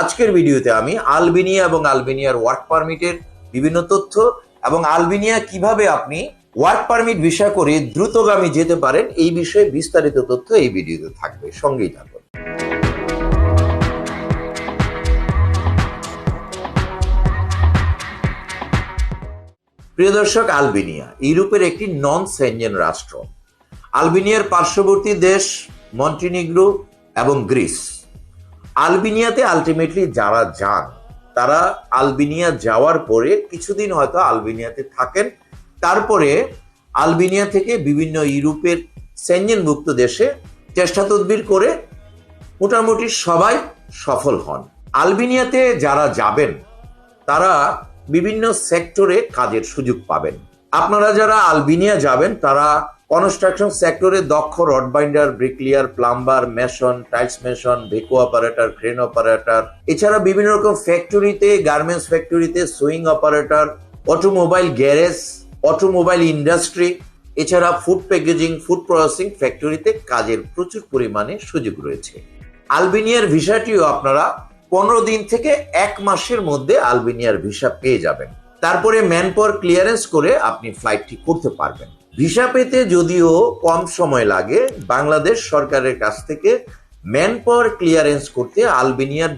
আজকের ভিডিওতে আমি আলবেনিয়া এবং আলবেনিয়ার ওয়ার্ক পারমিটের বিভিন্ন তথ্য এবং আলবেনিয়া কীভাবে আপনি ওয়ার্ক পারমিট ভিসা করে দ্রুতগামী যেতে পারেন, এই বিষয়ে বিস্তারিত তথ্য এই ভিডিওতে থাকবে। সঙ্গেই থাকুন। প্রিয় দর্শক, আলবেনিয়া, ইউরোপের একটি নন সেনজেন রাষ্ট্র। আলবেনিয়ার পার্শ্ববর্তী দেশ, মন্টিনিগ্রো এবং গ্রিস। আলবেনিয়াতে আলটিমেটলি যারা যান, তারা আলবেনিয়া যাওয়ার পরে কিছুদিন হয়তো আলবেনিয়াতে থাকেন। তারপরে আলবেনিয়া থেকে বিভিন্ন ইউরোপের সেনজেনভুক্ত দেশে চেষ্টা তদবির করে মোটামুটি সবাই সফল হন। আলবেনিয়াতে যারা যাবেন, তারা বিভিন্ন সেক্টরে কাজের সুযোগ পাবেন। আপনারা যারা আলবেনিয়া যাবেন, তারা কনস্ট্রাকশন সেক্টরে দক্ষ rod binder bricklayer plumber mason tiles mason ভেকো operator crane operator এছাড়া বিভিন্ন রকম ফ্যাক্টরিতে গার্মেন্টস ফ্যাক্টরিতে sewing operator automobile garage automobile industry এছাড়া ফুড প্যাকেজিং ফুড প্রসেসিং ফ্যাক্টরিতে কাজের প্রচুর পরিমাণে সুযোগ রয়েছে। আলবেনিয়ার ভিসাটিও আপনারা পনেরো দিন থেকে এক মাসের মধ্যে আলবেনিয়ার ভিসা পেয়ে যাবেন। তারপরে ম্যান পাওয়ার ক্লিয়ারেন্স করে আপনি ফ্লাইটটি করতে পারবেন। ভিসা পেতে যদিও কম সময় লাগে, বাংলাদেশ সরকারের কাছ থেকে ম্যান পাওয়ার ক্লিয়ারেন্স করতে আলবেনিয়ার